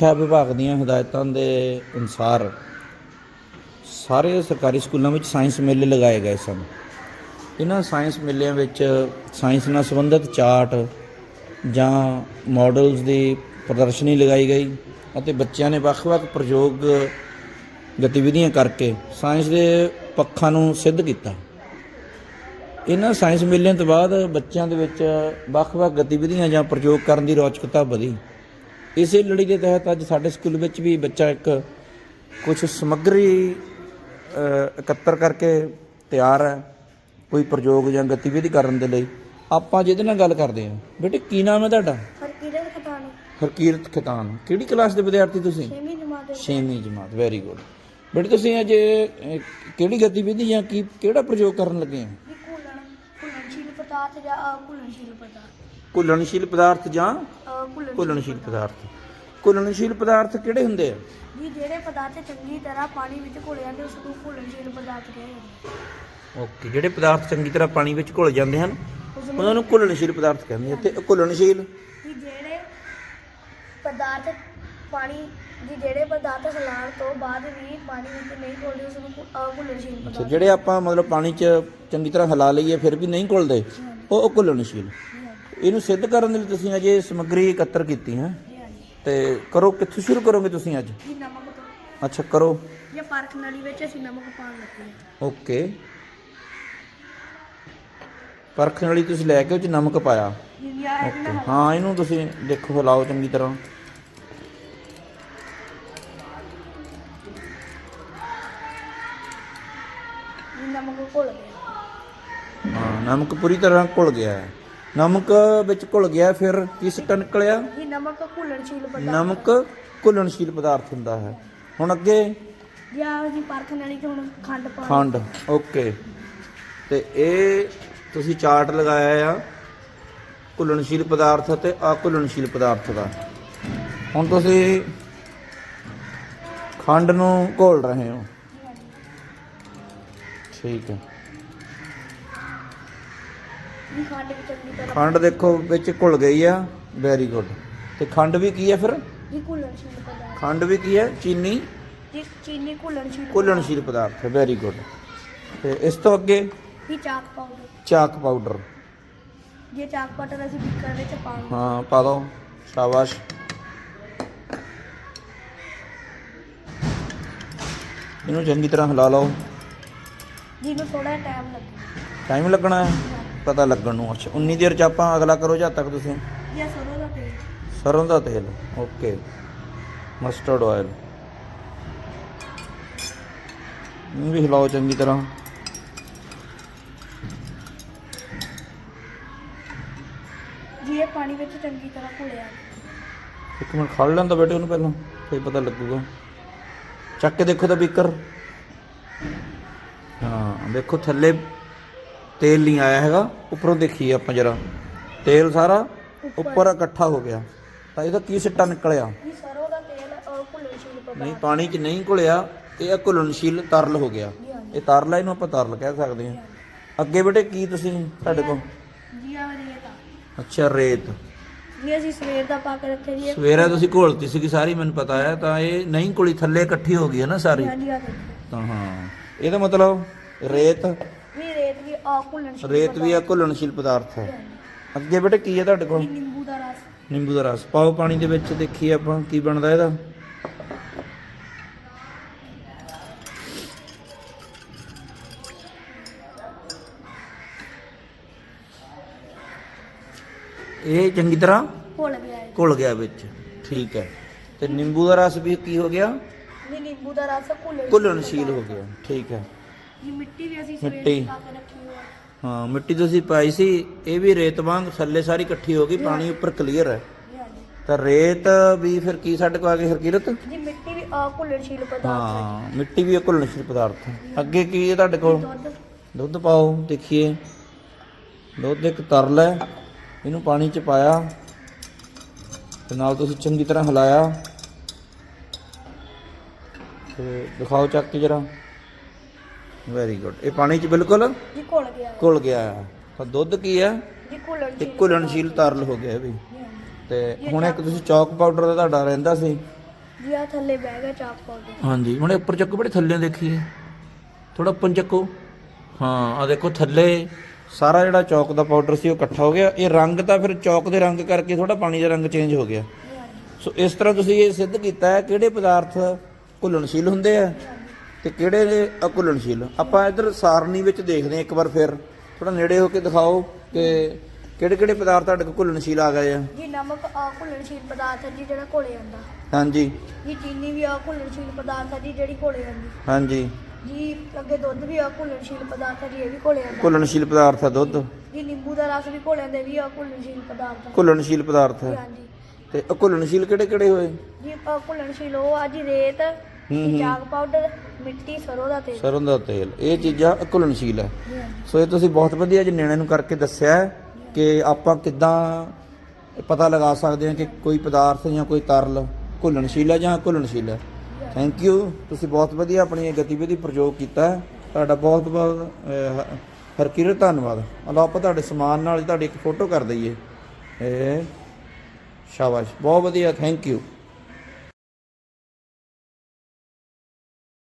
ਸਿੱਖਿਆ ਵਿਭਾਗ ਦੀਆਂ ਹਦਾਇਤਾਂ ਦੇ ਅਨੁਸਾਰ ਸਾਰੇ ਸਰਕਾਰੀ ਸਕੂਲਾਂ ਵਿੱਚ ਸਾਇੰਸ ਮੇਲੇ ਲਗਾਏ ਗਏ ਸਨ। ਇਹਨਾਂ ਸਾਇੰਸ ਮੇਲਿਆਂ ਵਿੱਚ ਸਾਇੰਸ ਨਾਲ ਸੰਬੰਧਿਤ ਚਾਰਟ ਜਾਂ ਮਾਡਲਸ ਦੀ ਪ੍ਰਦਰਸ਼ਨੀ ਲਗਾਈ ਗਈ ਅਤੇ ਬੱਚਿਆਂ ਨੇ ਵੱਖ-ਵੱਖ ਪ੍ਰਯੋਗ ਗਤੀਵਿਧੀਆਂ ਕਰਕੇ ਸਾਇੰਸ ਦੇ ਪੱਖਾਂ ਨੂੰ ਸਿੱਧ ਕੀਤਾ। ਇਹਨਾਂ ਸਾਇੰਸ ਮੇਲਿਆਂ ਤੋਂ ਬਾਅਦ ਬੱਚਿਆਂ ਦੇ ਵਿੱਚ ਵੱਖ-ਵੱਖ ਗਤੀਵਿਧੀਆਂ ਜਾਂ ਪ੍ਰਯੋਗ ਕਰਨ ਦੀ ਰੌਚਕਤਾ ਵਧੀ। ਇਸੇ ਲੜੀ ਦੇ ਤਹਿਤ ਅੱਜ ਸਾਡੇ ਸਕੂਲ ਵਿੱਚ ਵੀ ਬੱਚਾ ਇੱਕ ਕੁਝ ਸਮੱਗਰੀ ਇਕੱਤਰ ਕਰਕੇ ਤਿਆਰ ਹੈ ਕੋਈ ਪ੍ਰਯੋਗ ਜਾਂ ਗਤੀਵਿਧੀ ਕਰਨ ਦੇ ਲਈ। ਆਪਾਂ ਜਿਹਦੇ ਨਾਲ ਗੱਲ ਕਰਦੇ ਹਾਂ। ਬੇਟੇ ਕੀ ਨਾਮ ਹੈ ਤੁਹਾਡਾ? ਹਰਕੀਰਤ ਖਤਾਨ। ਹਰਕੀਰਤ ਖਤਾਨ। ਕਿਹੜੀ ਕਲਾਸ ਦੇ ਵਿਦਿਆਰਥੀ ਤੁਸੀਂ? 6ਵੀਂ ਜਮਾਤ ਦੇ 6ਵੀਂ ਜਮਾਤ ਵੈਰੀ ਗੁੱਡ ਬੇਟੇ ਤੁਸੀਂ ਅੱਜ ਕਿਹੜੀ ਗਤੀਵਿਧੀ ਜਾਂ ਕੀ ਕਿਹੜਾ ਪ੍ਰਯੋਗ ਕਰਨ ਲੱਗੇ ਹੋ? ਘੁਲਣਸ਼ੀਲ ਪਦਾਰਥ ਜਾਂ ਅਘੁਲਣਸ਼ੀਲ ਪਦਾਰਥ। ਘੁਲਣਸ਼ੀਲ ਪਦਾਰਥ ਜਾਂ ਅਘੁਲਣਸ਼ੀਲ ਘੁਲਣਸ਼ੀਲ ਪਦਾਰਥ। ਘੁਲਣਸ਼ੀਲ ਪਦਾਰਥ ਕਿਹੜੇ ਹੁੰਦੇ ਆ? ਵੀ ਜਿਹੜੇ ਪਦਾਰਥ ਚੰਗੀ ਤਰ੍ਹਾਂ ਪਾਣੀ ਵਿੱਚ ਘੁਲ ਜਾਂਦੇ ਉਸ ਨੂੰ ਘੁਲਣਸ਼ੀਲ ਪਦਾਰਥ ਕਹਿੰਦੇ ਹਨ ਓਕੇ ਜਿਹੜੇ ਪਦਾਰਥ ਚੰਗੀ ਤਰ੍ਹਾਂ ਪਾਣੀ ਵਿੱਚ ਘੁਲ ਜਾਂਦੇ ਹਨ ਉਸ ਨੂੰ ਉਹਨਾਂ ਨੂੰ ਘੁਲਣਸ਼ੀਲ ਪਦਾਰਥ ਕਹਿੰਦੇ ਆ ਤੇ ਘੁਲਣਸ਼ੀਲ? ਵੀ ਜਿਹੜੇ ਪਦਾਰਥ ਪਾਣੀ ਵੀ ਜਿਹੜੇ ਪਦਾਰਥ ਖਲਾਣ ਤੋਂ ਬਾਅਦ ਵੀ ਪਾਣੀ ਵਿੱਚ ਨਹੀਂ ਘੁਲਦੇ ਉਸ ਨੂੰ ਅਘੁਲਣਸ਼ੀਲ ਅੱਛਾ ਪਦਾਰਥ ਜਿਹੜੇ ਆਪਾਂ ਮਤਲਬ ਪਾਣੀ 'ਚ ਚੰਗੀ ਤਰ੍ਹਾਂ ਹਿਲਾ ਲਈਏ ਫਿਰ ਵੀ ਨਹੀਂ ਘੁਲਦੇ? ਉਹ ਉਹ ਘੁਲਣਸ਼ੀਲ। ਜੀ ਹਾਂਜੀ ਇਹਨੂੰ ਸਿੱਧ ਕਰਨ ਦੇ ਲਈ ਤੁਸੀਂ ਅਜੇ ਇਹ ਸਮੱਗਰੀ ਇਕੱਤਰ ਕੀਤੀ ਹੈ। ਜੀ ਹਾਂਜੀ ਤੇ ਕਰੋ ਕਿੱਥੋਂ ਸ਼ੁਰੂ ਕਰੋਗੇ ਤੁਸੀਂ ਅੱਜ? ਵੀ ਨਮਕ ਤੋਂ। ਅੱਛਾ ਕਰੋ। ਜਾਂ ਪਰਖ ਨਲੀ ਵਿੱਚ ਅਸੀਂ ਨਮਕ ਪਾਉਣ ਲੱਗੇ ਹਾਂ। ਓਕੇ। ਪਰਖਣ ਵਾਲੀ ਤੁਸੀਂ ਲੈ ਕੇ ਉਹ 'ਚ ਨਮਕ ਪਾਇਆ। ਜੀ ਆ ਓਕੇ। ਹਾਂ ਇਹਨੂੰ ਤੁਸੀਂ ਦੇਖੋ ਹਿਲਾਓ ਚੰਗੀ ਤਰ੍ਹਾਂ। ਨਮਕ ਘੁਲ ਗਿਆ। ਹਾਂ ਨਮਕ ਪੂਰੀ ਤਰ੍ਹਾਂ ਘੁਲ ਗਿਆ ਹੈ। ਨਮਕ ਵਿੱਚ ਘੁਲ ਗਿਆ ਫਿਰ ਕੀ ਸਿੱਟਾ ਨਿਕਲਿਆ ਨਮਕ ਘੁਲਣਸ਼ੀਲ ਪਦਾਰਥ। ਨਮਕ ਘੁਲਣਸ਼ੀਲ ਪਦਾਰਥ ਹੁੰਦਾ ਹੈ। ਹੁਣ ਅੱਗੇ? ਜਾਂ ਅਸੀਂ ਪਰਖ ਨਲੀ ਚ ਹੁਣ ਖੰਡ ਪਾ ਖੰਡ ਓਕੇ। ਤੇ ਇਹ ਤੁਸੀਂ ਚਾਰਟ ਲਗਾਇਆ ਆ ਘੁਲਣਸ਼ੀਲ ਪਦਾਰਥ ਅਤੇ ਅਘੁਲਣਸ਼ੀਲ ਪਦਾਰਥ ਦਾ। ਹੁਣ ਤੁਸੀਂ ਖੰਡ ਨੂੰ ਘੋਲ ਰਹੇ ਹੋ। ਠੀਕ ਹੈ। ਖੰਡ ਵਿੱਚ ਚੰਗੀ ਤਰ੍ਹਾਂ ਖੰਡ ਦੇਖੋ ਵਿੱਚ ਘੁਲ ਗਈ ਆ ਵੈਰੀ ਗੁੱਡ ਤੇ ਖੰਡ ਵੀ ਕੀ ਹੈ ਫਿਰ? ਵੀ ਘੁਲਣਸ਼ੀਲ ਪਦਾਰਥ। ਖੰਡ ਵੀ ਕੀ ਹੈ ਚੀਨੀ? ਜੀ ਚੀਨੀ ਘੁਲਣਸ਼ੀਲ ਘੁਲਣਸ਼ੀਲ ਪਦਾਰਥ। ਹੈ ਵੈਰੀ ਗੁੱਡ ਤੇ ਇਸ ਤੋਂ ਅੱਗੇ? ਚਾਕ ਪਾਊਡਰ ਚਾਕ ਪਾਊਡਰ ਜੇ ਚਾਕ ਪਾਊਡਰ ਅਸੀਂ ਬੀਕਰ ਵਿੱਚ ਪਾਉਂਗੇ ਹਾਂ ਪਾ ਦੋ। ਸ਼ਾਬਾਸ਼। ਇਹਨੂੰ ਚੰਗੀ ਤਰ੍ਹਾਂ ਹਿਲਾ ਲਓ। ਜਿਹਨੂੰ ਥੋੜਾ ਟਾਈਮ ਲੱਗੇ। ਟਾਈਮ ਲੱਗਣਾ ਹੈ? ਪਤਾ ਲੱਗਣ ਨੂੰ। ਅੱਛਾ ਉਨੀ ਦੇਰ ਚ ਆਪਾਂ ਅਗਲਾ ਕਰੋ ਜਦ ਤੱਕ ਤੁਸੀਂ? ਜਾਂ ਸਰੋਂ ਦਾ ਤੇਲ। ਸਰੋਂ ਦਾ ਤੇਲ ਓਕੇ। Mustard oil. ਇਹ ਵੀ ਹਿਲਾਓ ਚੰਗੀ ਤਰ੍ਹਾਂ। ਜੀ ਇਹ ਪਾਣੀ ਵਿੱਚ ਚੰਗੀ ਤਰ੍ਹਾਂ ਘੁਲਿਆ। ਇੱਕ ਮਿੰਟ ਖੜ ਲੈਂਦਾ ਬੇਟੇ ਉਹਨੂੰ ਪਹਿਲਾਂ ਫੇਰ ਪਤਾ ਲੱਗੂਗਾ। ਚੱਕ ਕੇ ਦੇਖੋ ਤਾਂ ਬੀਕਰ। ਹਾਂ ਦੇਖੋ ਥੱਲੇ ਤੇਲ ਨਹੀਂ ਆਇਆ ਹੈਗਾ ਉੱਪਰੋਂ ਦੇਖੀਏ ਆਪਾਂ ਜਰਾ। ਤੇਲ ਸਾਰਾ ਉੱਪਰ। ਇਕੱਠਾ ਹੋ ਗਿਆ। ਤਾਂ ਇਹਦਾ ਕੀ ਸਿੱਟਾ ਨਿਕਲਿਆ? ਵੀ ਸਰੋਂ ਦਾ ਤੇਲ ਔਰ ਘੁਲਣਸ਼ੀਲ ਪਦਾਰਥ ਨਹੀਂ ਪਾਣੀ 'ਚ ਨਹੀਂ ਘੁਲਿਆ ਇਹ ਘੁਲਣਸ਼ੀਲ ਤਰਲ ਹੋ ਗਿਆ। ਇਹ ਤਰਲ ਹੈ ਇਹਨੂੰ ਆਪਾਂ ਤਰਲ ਕਹਿ ਸਕਦੇ ਹਾਂ। ਅੱਗੇ ਬੇਟੇ ਕੀ ਤੁਸੀਂ ਤੁਹਾਡੇ ਕੋਲ? ਜੀ ਆ ਰੇਤ ਆ। ਅੱਛਾ ਰੇਤ। ਜੀ ਅਸੀਂ ਸਵੇਰ ਦਾ ਪਾ ਕੇ ਰੱਖੇ ਜੀ ਇਹ। ਸਵੇਰੇ ਤੁਸੀਂ ਘੋਲਤੀ ਸੀਗੀ ਸਾਰੀ ਮੈਨੂੰ ਪਤਾ ਹੈ ਤਾਂ ਇਹ ਨਹੀਂ ਘੁਲੀ ਥੱਲੇ ਇਕੱਠੀ ਹੋ ਗਈ ਹੈ ਨਾ ਸਾਰੀ? ਹਾਂਜੀ ਆ ਦੇਖੋ। ਤਾਂ ਹਾਂ। ਇਹਦਾ ਮਤਲਬ ਰੇਤ ਰੇਤ ਵੀ ਆ ਘੁਲਣਸ਼ੀਲ ਰੇਤ ਵੀ ਪਦਾਰਥ। ਹੈ। ਅੱਗੇ ਬੇਟੇ ਕੀ ਹੈ ਤੁਹਾਡੇ ਕੋਲ? ਨਿੰਬੂ ਦਾ ਰਸ। ਨਿੰਬੂ ਦਾ ਰਸ। ਪਾਓ ਪਾਣੀ ਦੇ ਵਿੱਚ ਦੇਖੀਏ ਆਪਾਂ ਕੀ ਬਣਦਾ ਇਹਦਾ। ਇਹ ਚੰਗੀ ਤਰ੍ਹਾਂ ਘੁਲ ਗਿਆ ਘੁਲ ਗਿਆ ਵਿੱਚ। ਠੀਕ ਹੈ। ਤੇ ਨਿੰਬੂ ਦਾ ਰਸ ਵੀ ਕੀ ਹੋ ਗਿਆ? ਨਿੰਬੂ ਦਾ ਰਸ ਘੁਲਣਸ਼ੀਲ ਹੋ ਗਿਆ। ਠੀਕ ਹੈ। ਜੀ ਮਿੱਟੀ ਵੀ ਅਸੀਂ ਸਵੇਰ ਮਿੱਟੀ। ਦੀ ਪਾ ਕੇ ਰੱਖੀ ਹੋਈ ਹੈ ਹਾਂ ਮਿੱਟੀ ਤੁਸੀਂ ਪਾਈ ਸੀ ਇਹ ਵੀ ਰੇਤ ਵਾਂਗ ਥੱਲੇ ਸਾਰੀ ਇਕੱਠੀ ਹੋ ਗਈ ਪਾਣੀ ਉੱਪਰ ਕਲੀਅਰ ਹੈ। ਜੀ। ਹਾਂਜੀ ਤਾਂ ਰੇਤ ਵੀ ਫਿਰ ਕੀ ਸਾਡੇ ਕੋਲ ਆ ਗਈ ਹਰਕੀਰਤ? ਜੀ ਮਿੱਟੀ ਵੀ ਆ ਘੁਲਣਸ਼ੀਲ ਪਦਾਰਥ ਹੈ ਹਾਂ ਮਿੱਟੀ ਵੀ ਇੱਕ ਘੁਲਣਸ਼ੀਲ ਪਦਾਰਥ ਹੈ। ਅੱਗੇ ਕੀ ਹੈ ਤੁਹਾਡੇ ਕੋਲ? ਦੁੱਧ। ਦੁੱਧ ਪਾਓ ਦੇਖੀਏ। ਦੁੱਧ ਇੱਕ ਤਰਲ ਹੈ ਇਹਨੂੰ ਪਾਣੀ 'ਚ ਪਾਇਆ। ਤੇ ਨਾਲ ਤੁਸੀਂ ਚੰਗੀ ਤਰ੍ਹਾਂ ਹਿਲਾਇਆ। ਤੇ ਦਿਖਾਓ ਚੱਕ ਕੇ ਜਰਾ। ਵੈਰੀ ਗੁੱਡ ਇਹ ਪਾਣੀ 'ਚ ਬਿਲਕੁਲ ਜੀ ਘੁਲ ਗਿਆ ਹੈ। ਘੁਲ ਗਿਆ ਹੈ। ਤਾਂ ਦੁੱਧ ਕੀ ਹੈ? ਜੀ ਇਹ ਘੁਲਣਸ਼ੀਲ ਘੁਲਣਸ਼ੀਲ ਤਰਲ ਹੋ ਗਿਆ ਇਹ ਵੀ। ਜੀ ਤੇ ਹੁਣ ਇੱਕ ਤੁਸੀਂ ਚੌਕ ਪਾਊਡਰ ਦਾ ਤੁਹਾਡਾ ਰਹਿੰਦਾ ਸੀ। ਜੀ ਆ ਥੱਲੇ ਬਹਿ ਗਿਆ ਚਾਕ ਪਾਊਡਰ ਹਾਂਜੀ। ਹੁਣ ਇਹ ਉੱਪਰ ਚੱਕੋ ਬੜੇ ਥੱਲੇ ਦੇਖੀਏ। ਥੋੜਾ ਉੱਪਰ ਚੱਕੋ। ਹਾਂ ਆ ਦੇਖੋ ਥੱਲੇ। ਸਾਰਾ ਜਿਹੜਾ ਚੌਕ ਦਾ ਪਾਊਡਰ ਸੀ ਉਹ ਇਕੱਠਾ ਹੋ ਗਿਆ। ਇਹ ਰੰਗ ਤਾਂ ਫਿਰ ਚੌਕ ਦੇ ਰੰਗ ਕਰਕੇ ਥੋੜਾ ਪਾਣੀ ਦਾ ਰੰਗ ਚੇਂਜ ਹੋ ਗਿਆ। ਜੀ ਸੋ ਇਸ ਤਰ੍ਹਾਂ ਤੁਸੀਂ ਇਹ ਸਿੱਧ ਕੀਤਾ ਹੈ ਕਿਹੜੇ ਪਦਾਰਥ ਘੁਲਣਸ਼ੀਲ ਹੁੰਦੇ ਆ? ਤੇ ਕਿਹੜੇ ਅਘੁਲਣਸ਼ੀਲ ਆਪਾਂ ਇੱਧਰ ਸਾਰਣੀ ਵਿੱਚ ਦੇਖਦੇ ਹਾਂ ਇੱਕ ਵਾਰ ਫਿਰ। ਥੋੜਾ ਨੇੜੇ ਹੋ ਕੇ ਦਿਖਾਓ ਕਿ ਕਿਹੜੇ ਕਿਹੜੇ ਪਦਾਰਥ ਤੁਹਾਡੇ ਕੋਲ ਘੁਲਣਸ਼ੀਲ ਆ ਗਏ ਆ। ਜੀ ਨਮਕ ਆ ਘੁਲਣਸ਼ੀਲ ਪਦਾਰਥ ਹੈ ਜੀ ਜਿਹੜਾ ਘੋਲੇ ਜਾਂਦਾ ਹਾਂਜੀ। ਜੀ ਚੀਨੀ ਵੀ ਆ ਘੁਲਣਸ਼ੀਲ ਪਦਾਰਥ ਹੈ ਜੀ ਜਿਹੜੀ ਘੋਲੇ ਜਾਂਦੀ ਹਾਂਜੀ। ਜੀ ਅੱਗੇ ਦੁੱਧ ਵੀ ਆ ਘੁਲਣਸ਼ੀਲ ਪਦਾਰਥ ਹੈ ਜੀ ਇਹ ਵੀ ਘੋਲੇ ਜਾਂਦਾ ਘੁਲਣਸ਼ੀਲ ਪਦਾਰਥ ਆ ਦੁੱਧ। ਜੀ ਨਿੰਬੂ ਦਾ ਰਸ ਵੀ ਘੋਲੇ ਜਾਂਦੇ ਵੀ ਆ ਘੁਲਣਸ਼ੀਲ ਪਦਾਰਥ ਹੈ। ਘੁਲਣਸ਼ੀਲ ਪਦਾਰਥ ਹੈ। ਹਾਂਜੀ। ਤੇ ਅਘੁਲਣਸ਼ੀਲ ਕਿਹੜੇ ਕਿਹੜੇ ਹੋਏ? ਜੀ ਆ ਘੁਲਣਸ਼ੀਲ ਉਹ ਆ ਜੀ ਰੇਤ ਹੂੰ, ਹੂੰ। ਚਾਕ ਪਾਊਡਰ ਮਿੱਟੀ ਸਰੋਂ ਦਾ ਤੇਲ। ਸਰੋਂ ਦਾ ਤੇਲ। ਇਹ ਚੀਜ਼ਾਂ ਘੁਲਣਸ਼ੀਲ ਹੈ। ਸੋ ਇਹ ਤੁਸੀਂ ਬਹੁਤ ਵਧੀਆ ਜੀ ਨਿਆਣਿਆਂ ਨੂੰ ਕਰਕੇ ਦੱਸਿਆ ਹੈ ਕਿ ਆਪਾਂ ਕਿੱਦਾਂ ਪਤਾ ਲਗਾ ਸਕਦੇ ਹਾਂ ਕਿ ਕੋਈ ਪਦਾਰਥ ਜਾਂ ਕੋਈ ਤਰਲ ਘੁਲਣਸ਼ੀਲ ਹੈ ਜਾਂ ਘੁਲਣਸ਼ੀਲ ਹੈ। ਥੈਂਕ ਯੂ ਤੁਸੀਂ ਬਹੁਤ ਵਧੀਆ ਆਪਣੀ ਇਹ ਗਤੀਵਿਧੀ ਪ੍ਰਯੋਗ ਕੀਤਾ ਹੈ। ਤੁਹਾਡਾ ਬਹੁਤ ਬਹੁਤ ਅਹ, ਹਰਕਿਰਤ ਧੰਨਵਾਦ। ਅਲੋ ਆਪਾਂ ਤੁਹਾਡੇ ਸਮਾਨ ਨਾਲ ਤੁਹਾਡੀ ਇੱਕ ਫੋਟੋ ਕਰ ਦਈਏ। ਇਹ ਸ਼ਾਬਾਸ਼। ਬਹੁਤ ਵਧੀਆ। Thank you